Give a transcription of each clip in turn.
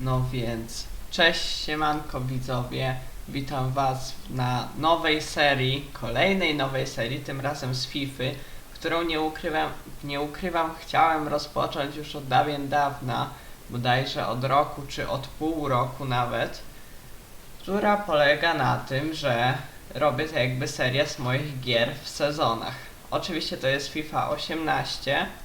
No więc, cześć siemanko widzowie, witam was na nowej serii, kolejnej nowej serii, tym razem z Fify, którą nie ukrywam, nie ukrywam, chciałem rozpocząć już od dawien dawna, bodajże od roku czy od pół roku nawet, która polega na tym, że robię to jakby serię z moich gier w sezonach. Oczywiście to jest FIFA 18, Yy,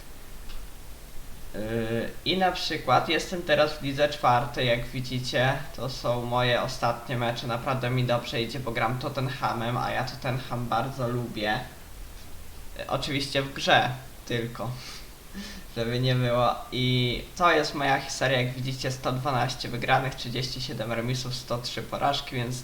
I na przykład jestem teraz w lidze czwartej, jak widzicie, to są moje ostatnie mecze, naprawdę mi dobrze idzie, bo gram Tottenhamem, a ja Tottenham bardzo lubię. Yy, Oczywiście w grze tylko, żeby nie było. I to jest moja historia, jak widzicie, 112 wygranych, 37 remisów, 103 porażki, więc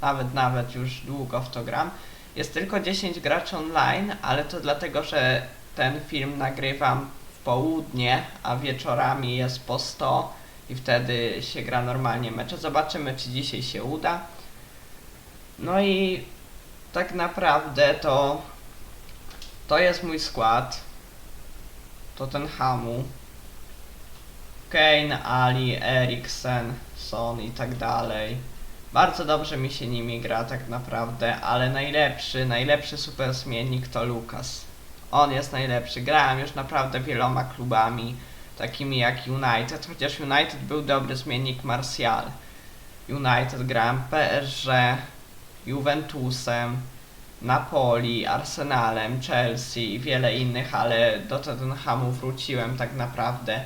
nawet, nawet już długo w to gram. Jest tylko 10 graczy online, ale to dlatego, że ten film nagrywam południe, a wieczorami jest po 100 i wtedy się gra normalnie mecze. Zobaczymy, czy dzisiaj się uda. No i tak naprawdę to to jest mój skład. Tottenhamu. Kane, Ali, Eriksen, Son i tak dalej. Bardzo dobrze mi się nimi gra tak naprawdę, ale najlepszy, najlepszy super zmiennik to Lukas. On jest najlepszy. Grałem już naprawdę wieloma klubami, takimi jak United, chociaż United był dobry zmiennik Martial. United grałem PSG, Juventusem, Napoli, Arsenalem, Chelsea i wiele innych, ale do Tottenhamu wróciłem tak naprawdę.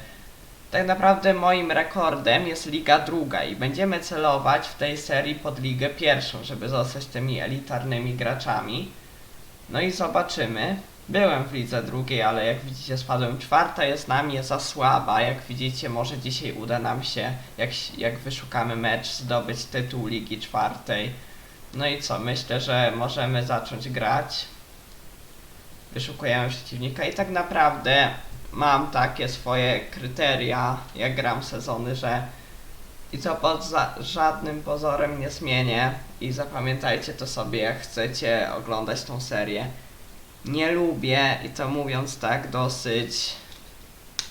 Tak naprawdę moim rekordem jest Liga Druga i będziemy celować w tej serii pod Ligę Pierwszą, żeby zostać tymi elitarnymi graczami. No i zobaczymy. Byłem w lidze drugiej, ale jak widzicie spadłem. Czwarta jest na mnie za słaba. Jak widzicie, może dzisiaj uda nam się, jak, jak wyszukamy mecz, zdobyć tytuł Ligi Czwartej. No i co, myślę, że możemy zacząć grać. Wyszukujemy przeciwnika i tak naprawdę mam takie swoje kryteria, jak gram sezony, że i co pod żadnym pozorem nie zmienię i zapamiętajcie to sobie, jak chcecie oglądać tą serię nie lubię, i to mówiąc tak dosyć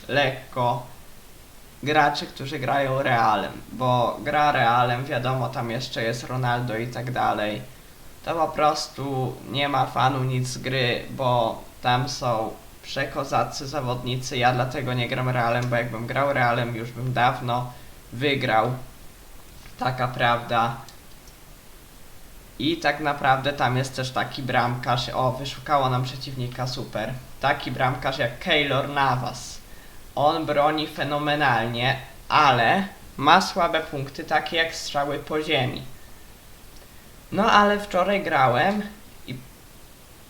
lekko, graczy, którzy grają Realem, bo gra Realem, wiadomo, tam jeszcze jest Ronaldo i tak dalej. To po prostu nie ma fanu nic z gry, bo tam są przekozacy zawodnicy. Ja dlatego nie gram Realem, bo jakbym grał Realem, już bym dawno wygrał. Taka prawda. I tak naprawdę tam jest też taki bramkarz, o wyszukało nam przeciwnika, super. Taki bramkarz jak Keylor Navas. On broni fenomenalnie, ale ma słabe punkty, takie jak strzały po ziemi. No ale wczoraj grałem i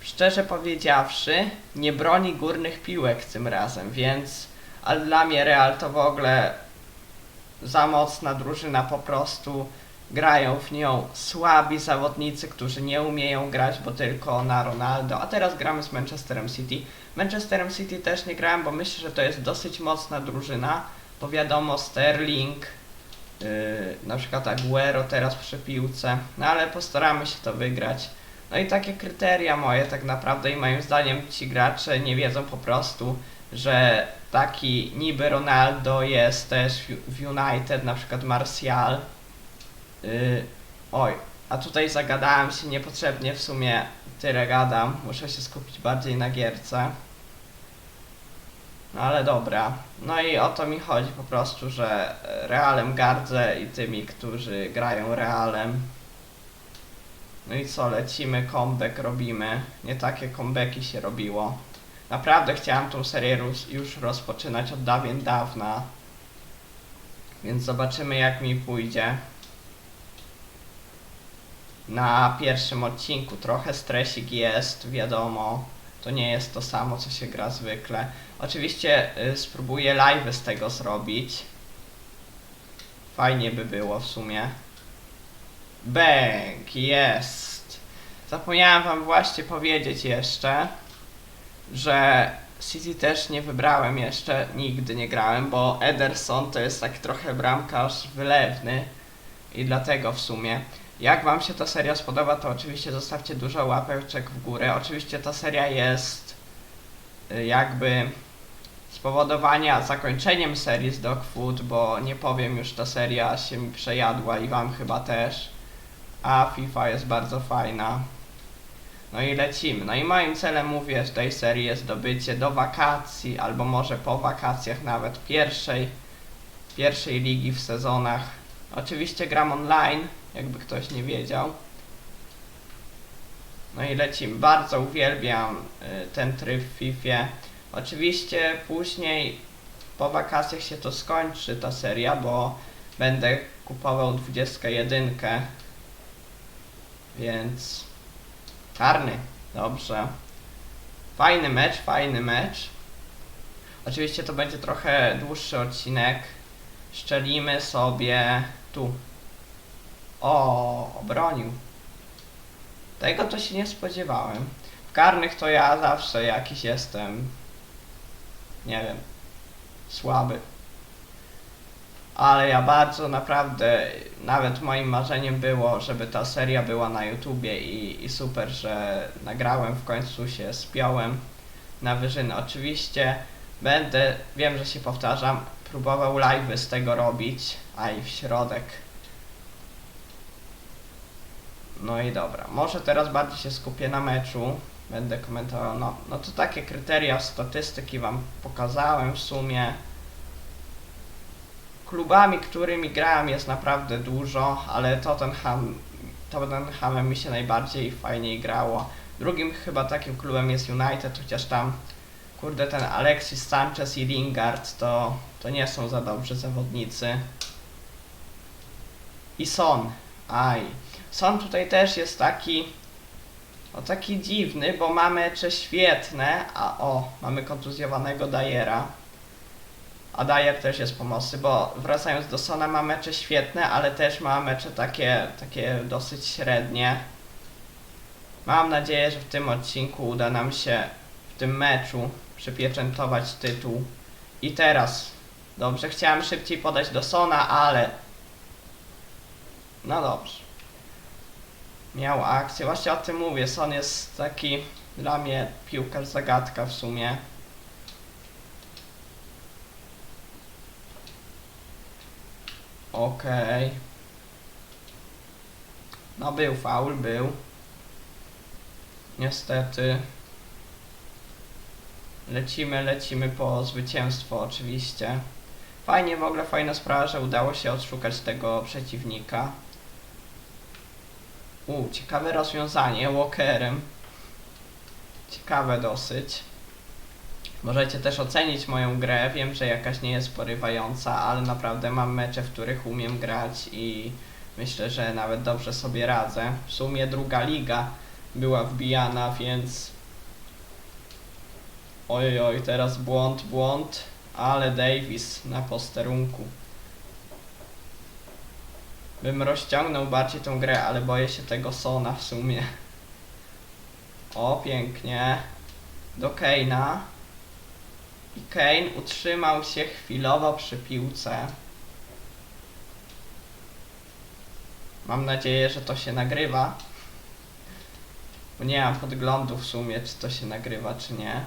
szczerze powiedziawszy, nie broni górnych piłek tym razem, więc ale dla mnie Real to w ogóle za mocna drużyna po prostu grają w nią słabi zawodnicy, którzy nie umieją grać, bo tylko na Ronaldo, a teraz gramy z Manchesterem City. Manchesterem City też nie grałem, bo myślę, że to jest dosyć mocna drużyna, bo wiadomo Sterling, yy, na przykład Aguero teraz przy piłce, no ale postaramy się to wygrać. No i takie kryteria moje tak naprawdę i moim zdaniem ci gracze nie wiedzą po prostu, że taki niby Ronaldo jest też w- United, na przykład Martial, Yy, oj, a tutaj zagadałem się niepotrzebnie, w sumie tyle gadam, muszę się skupić bardziej na gierce. No ale dobra, no i o to mi chodzi po prostu, że Realem gardzę i tymi, którzy grają Realem. No i co, lecimy, comeback robimy. Nie takie comebacki się robiło. Naprawdę chciałem tą serię już rozpoczynać od dawien dawna. Więc zobaczymy jak mi pójdzie na pierwszym odcinku. Trochę stresik jest, wiadomo. To nie jest to samo, co się gra zwykle. Oczywiście y, spróbuję live z tego zrobić. Fajnie by było w sumie. Bęk, jest. Zapomniałem wam właśnie powiedzieć jeszcze, że City też nie wybrałem jeszcze, nigdy nie grałem, bo Ederson to jest taki trochę bramkarz wylewny i dlatego w sumie. Jak Wam się ta seria spodoba, to oczywiście zostawcie dużo łapeczek w górę. Oczywiście ta seria jest y, jakby spowodowania zakończeniem serii z Dogfood, bo nie powiem już, ta seria się mi przejadła i wam chyba też. A FIFA jest bardzo fajna. No i lecimy. No i moim celem, mówię, w tej serii jest zdobycie do wakacji, albo może po wakacjach nawet pierwszej, pierwszej ligi w sezonach. Oczywiście gram online, jakby ktoś nie wiedział. No i lecimy. Bardzo uwielbiam y, ten tryb w FIFA. Oczywiście później po wakacjach się to skończy ta seria, bo będę kupował 21. Więc karny. Dobrze. Fajny mecz, fajny mecz. Oczywiście to będzie trochę dłuższy odcinek. Szczelimy sobie tu. O, obronił. Tego to się nie spodziewałem. W karnych to ja zawsze jakiś jestem. Nie wiem. Słaby. Ale ja bardzo naprawdę, nawet moim marzeniem było, żeby ta seria była na YouTubie i, i super, że nagrałem, w końcu się spiąłem na wyżyny. Oczywiście będę, wiem, że się powtarzam, próbował live'y z tego robić, a i w środek. No i dobra, może teraz bardziej się skupię na meczu. Będę komentował, no, no to takie kryteria statystyki wam pokazałem w sumie. Klubami, którymi grałem jest naprawdę dużo, ale Tottenham, Tottenhamem mi się najbardziej fajniej grało. Drugim chyba takim klubem jest United, chociaż tam kurde ten Alexis Sanchez i Lingard to, to nie są za dobrzy zawodnicy. I Son, aj. Son tutaj też jest taki, o taki dziwny, bo ma mecze świetne, a o, mamy kontuzjowanego Dajera. A Dyer też jest pomocny, bo wracając do Sona ma mecze świetne, ale też ma mecze takie, takie dosyć średnie. Mam nadzieję, że w tym odcinku uda nam się w tym meczu przypieczętować tytuł. I teraz, dobrze, chciałem szybciej podać do Sona, ale... No dobrze. Miał akcję, właśnie o tym mówię, Son jest taki dla mnie piłkarz zagadka w sumie. Okej. No był faul, był. Niestety. Lecimy, lecimy po zwycięstwo oczywiście. Fajnie w ogóle, fajna sprawa, że udało się odszukać tego przeciwnika. U, ciekawe rozwiązanie, Walkerem. Ciekawe dosyć. Możecie też ocenić moją grę. Wiem, że jakaś nie jest porywająca, ale naprawdę mam mecze, w których umiem grać i myślę, że nawet dobrze sobie radzę. W sumie druga liga była wbijana, więc. Oj, oj, teraz błąd, błąd, ale Davis na posterunku. Bym rozciągnął bardziej tą grę, ale boję się tego Sona w sumie. O, pięknie. Do Keina. I Kane utrzymał się chwilowo przy piłce. Mam nadzieję, że to się nagrywa. Bo nie mam podglądu w sumie, czy to się nagrywa, czy nie.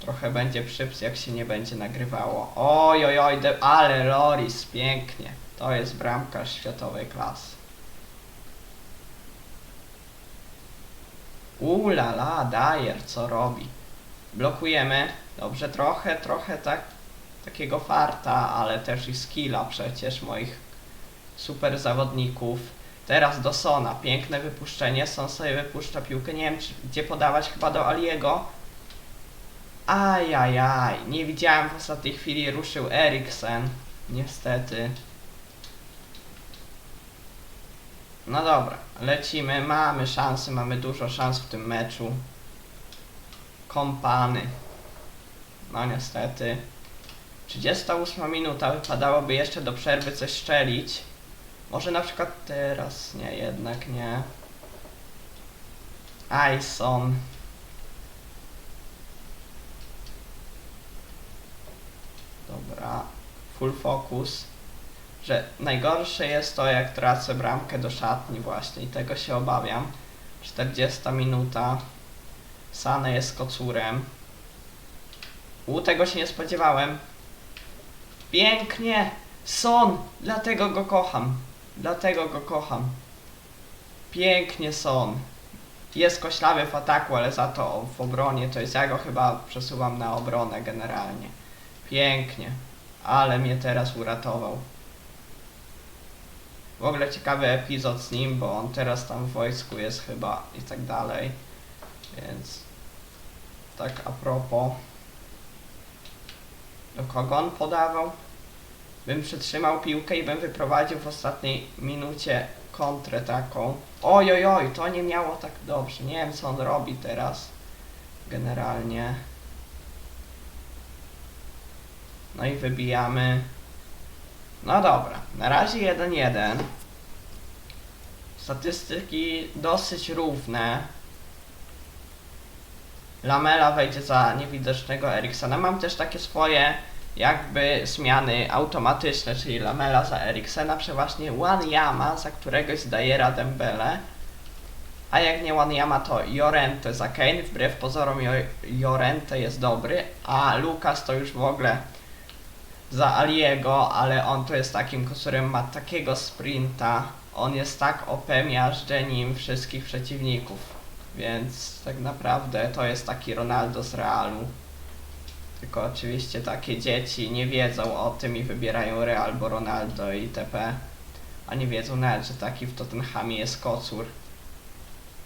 Trochę będzie przyps, jak się nie będzie nagrywało. Oj, oj, oj, ale Loris, pięknie. To jest bramkarz światowej klasy. Ula la, Dyer, co robi? Blokujemy. Dobrze, trochę, trochę tak, takiego farta, ale też i skilla przecież moich super zawodników. Teraz do Sona. Piękne wypuszczenie. Son sobie wypuszcza piłkę. Nie wiem, czy, gdzie podawać. Chyba do Aliego. Ajajaj. Nie widziałem w ostatniej chwili. Ruszył Eriksen. Niestety. No dobra. Lecimy. Mamy szansy. Mamy dużo szans w tym meczu. Kompany. No niestety. 38 minuta. Wypadałoby jeszcze do przerwy coś strzelić. Może na przykład teraz. Nie, jednak nie. Ison. Dobra. Full focus. Że najgorsze jest to, jak tracę bramkę do szatni właśnie i tego się obawiam. 40 minuta. Sane jest kocurem. U, tego się nie spodziewałem. Pięknie! Son! Dlatego go kocham. Dlatego go kocham. Pięknie Son. Jest koślawy w ataku, ale za to w obronie to jest ja go chyba przesuwam na obronę generalnie. Pięknie. Ale mnie teraz uratował. W ogóle ciekawy epizod z nim, bo on teraz tam w wojsku jest chyba i tak dalej. Więc tak a propos. Do kogo on podawał? Bym przytrzymał piłkę i bym wyprowadził w ostatniej minucie kontrę taką. Oj, oj, oj, to nie miało tak dobrze. Nie wiem, co on robi teraz. Generalnie. No i wybijamy. No dobra, na razie 1-1. Statystyki dosyć równe. Lamela wejdzie za niewidocznego Eriksona. Mam też takie swoje jakby zmiany automatyczne, czyli Lamela za Eriksena, przeważnie Wanyama, za któregoś zdaje Dembele. A jak nie Wanyama, to Jorente za Kane. Wbrew pozorom jo Jorente jest dobry, a Lukas to już w ogóle za Aliego, ale on to jest takim, którym ma takiego sprinta. On jest tak OP miażdżeniem wszystkich przeciwników. Więc tak naprawdę to jest taki Ronaldo z Realu. Tylko oczywiście takie dzieci nie wiedzą o tym i wybierają Real, bo Ronaldo i TP. A nie wiedzą nawet, że taki w Tottenhamie jest kocur.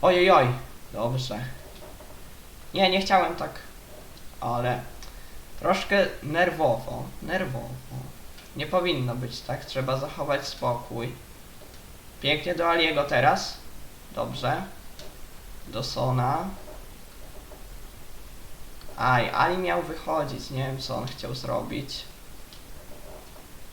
Ojojoj, dobrze. Nie, nie chciałem tak, ale troszkę nerwowo, nerwowo. Nie powinno być tak, trzeba zachować spokój. Pięknie do Aliego teraz. Dobrze. Do Sona. Aj, Ali miał wychodzić, nie wiem co on chciał zrobić.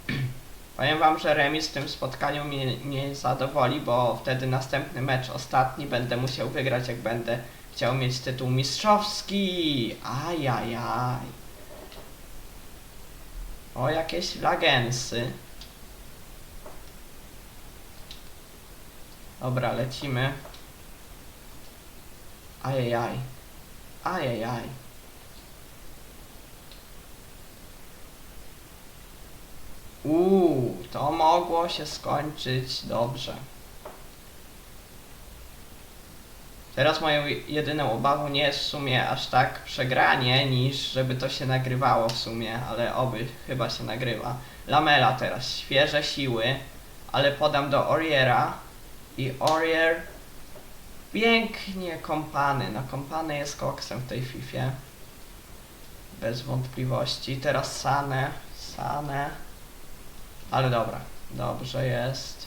Powiem wam, że remis w tym spotkaniu mnie nie zadowoli, bo wtedy następny mecz, ostatni, będę musiał wygrać, jak będę chciał mieć tytuł mistrzowski. Ajajaj. O, jakieś lagensy. Dobra, lecimy. Ajajaj. Ajajaj. Uuu, to mogło się skończyć dobrze. Teraz moją jedyną obawą nie jest w sumie aż tak przegranie, niż żeby to się nagrywało w sumie, ale oby chyba się nagrywa. Lamela teraz, świeże siły, ale podam do Oriera i Orier pięknie kompany. No kompany jest koksem w tej Fifie. Bez wątpliwości. Teraz Sane, Sane. Ale dobra, dobrze jest.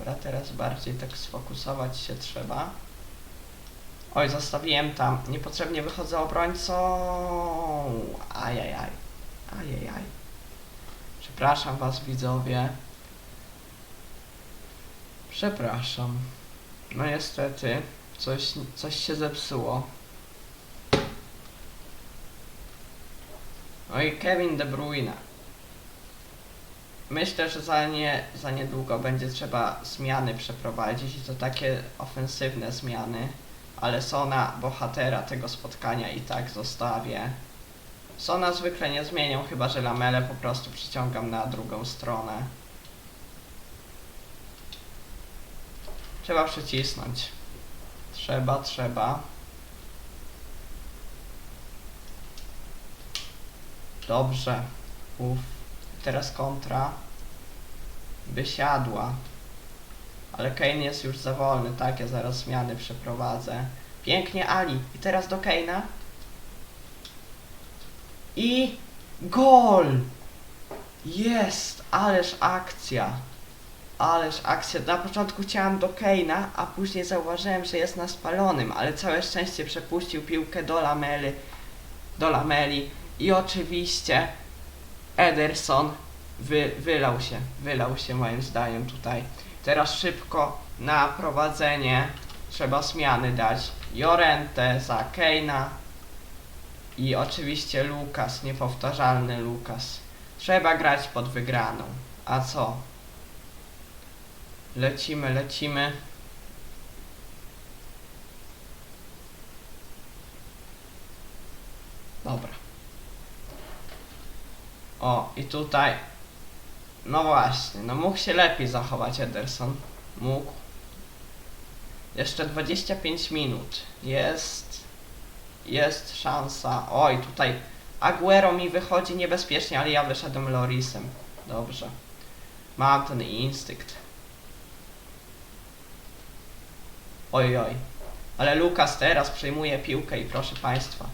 Dobra, teraz bardziej tak sfokusować się trzeba. Oj, zostawiłem tam. Niepotrzebnie wychodzę obrońcą. Ajajaj. Ajajaj. Przepraszam was widzowie. Przepraszam. No niestety, coś, coś się zepsuło. I Kevin De Bruyne. Myślę, że za, nie, za niedługo będzie trzeba zmiany przeprowadzić i to takie ofensywne zmiany, ale Sona, bohatera tego spotkania i tak zostawię. Sona zwykle nie zmienią, chyba że Lamele po prostu przyciągam na drugą stronę. Trzeba przycisnąć. Trzeba, trzeba. Dobrze. Uff. Teraz kontra. Wysiadła. Ale Kane jest już za wolny, tak? Ja zaraz zmiany przeprowadzę. Pięknie Ali. I teraz do Kane'a. I gol! Jest! Ależ akcja. Ależ akcja. Na początku chciałem do Kane'a, a później zauważyłem, że jest na spalonym, ale całe szczęście przepuścił piłkę do Lamely. Do Lameli. I oczywiście Ederson wy, wylał się, wylał się moim zdaniem tutaj. Teraz szybko na prowadzenie trzeba zmiany dać. Jorente za Keina i oczywiście Lukas, niepowtarzalny Lukas. Trzeba grać pod wygraną. A co? Lecimy, lecimy. Dobra. O, i tutaj. No właśnie, no mógł się lepiej zachować Ederson. Mógł. Jeszcze 25 minut. Jest. Jest szansa. Oj, tutaj Aguero mi wychodzi niebezpiecznie, ale ja wyszedłem Lorisem. Dobrze. Mam ten instynkt. Oj, oj. Ale Lukas teraz przejmuje piłkę i proszę Państwa.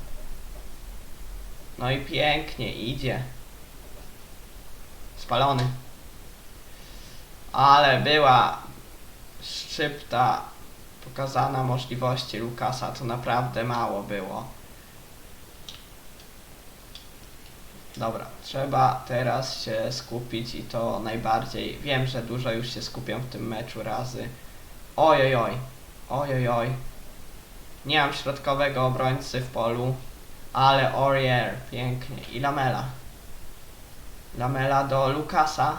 No i pięknie idzie. Spalony. Ale była szczypta pokazana możliwości Lukasa. To naprawdę mało było. Dobra, trzeba teraz się skupić i to najbardziej. Wiem, że dużo już się skupiam w tym meczu razy. Oj, oj, oj. Oj, oj, oj. Nie mam środkowego obrońcy w polu, ale Aurier, pięknie. I Lamela. Lamela do Lukasa.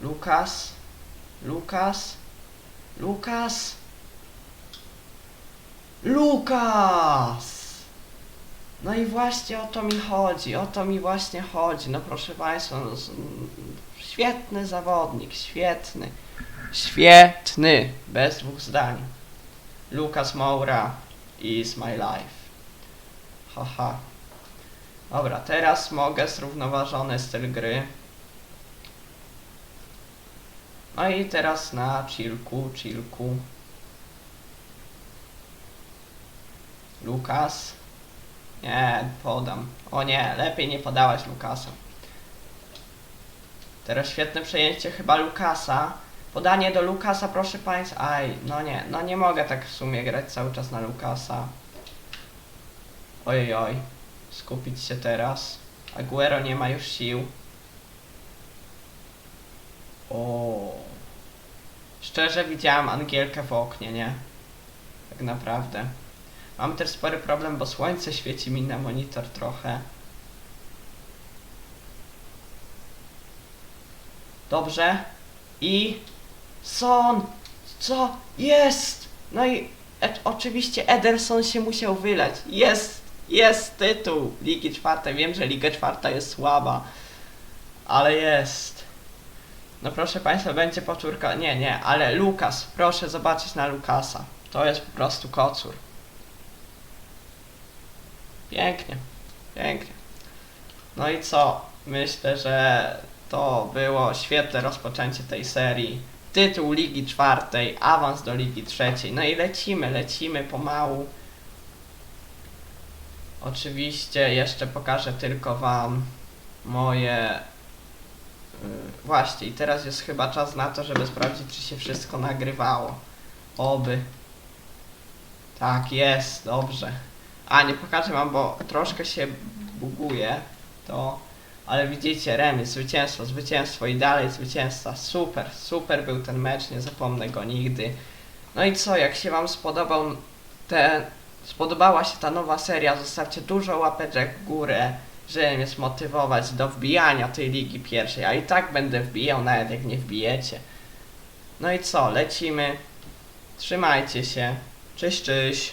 Lukas. Lukas. Lukas. Lukas! No i właśnie o to mi chodzi, o to mi właśnie chodzi. No proszę Państwa, no, świetny zawodnik, świetny. Świetny, bez dwóch zdań. Lukas Moura is my life. Haha. Dobra, teraz mogę zrównoważony styl gry. No i teraz na chillku, chillku. Lukas. Nie, podam. O nie, lepiej nie podawać Lukasa. Teraz świetne przejęcie chyba Lukasa. Podanie do Lukasa, proszę Państwa. Aj, no nie, no nie mogę tak w sumie grać cały czas na Lukasa. Ojej, oj. Skupić się teraz. Aguero nie ma już sił. O. Szczerze widziałam Angielkę w oknie, nie? Tak naprawdę. Mam też spory problem, bo słońce świeci mi na monitor trochę. Dobrze. I Son! Co? Jest! No i e oczywiście Ederson się musiał wylać. Jest! Jest tytuł Ligi Czwartej. Wiem, że Liga Czwarta jest słaba, ale jest. No proszę Państwa, będzie powtórka. Nie, nie, ale Lukas. Proszę zobaczyć na Lukasa. To jest po prostu kocur. Pięknie, pięknie. No i co? Myślę, że to było świetne rozpoczęcie tej serii. Tytuł Ligi Czwartej, awans do Ligi Trzeciej. No i lecimy, lecimy pomału. Oczywiście jeszcze pokażę tylko Wam moje... Yy, właśnie, i teraz jest chyba czas na to, żeby sprawdzić, czy się wszystko nagrywało. Oby. Tak, jest, dobrze. A, nie pokażę wam, bo troszkę się buguje to, ale widzicie, remis, zwycięstwo, zwycięstwo i dalej zwycięstwa. Super, super był ten mecz, nie zapomnę go nigdy. No i co, jak się wam spodobał ten, spodobała się ta nowa seria, zostawcie dużo łapeczek w górę, żeby mnie zmotywować do wbijania tej ligi pierwszej, a i tak będę wbijał, nawet jak nie wbijecie. No i co, lecimy. Trzymajcie się. Cześć, cześć.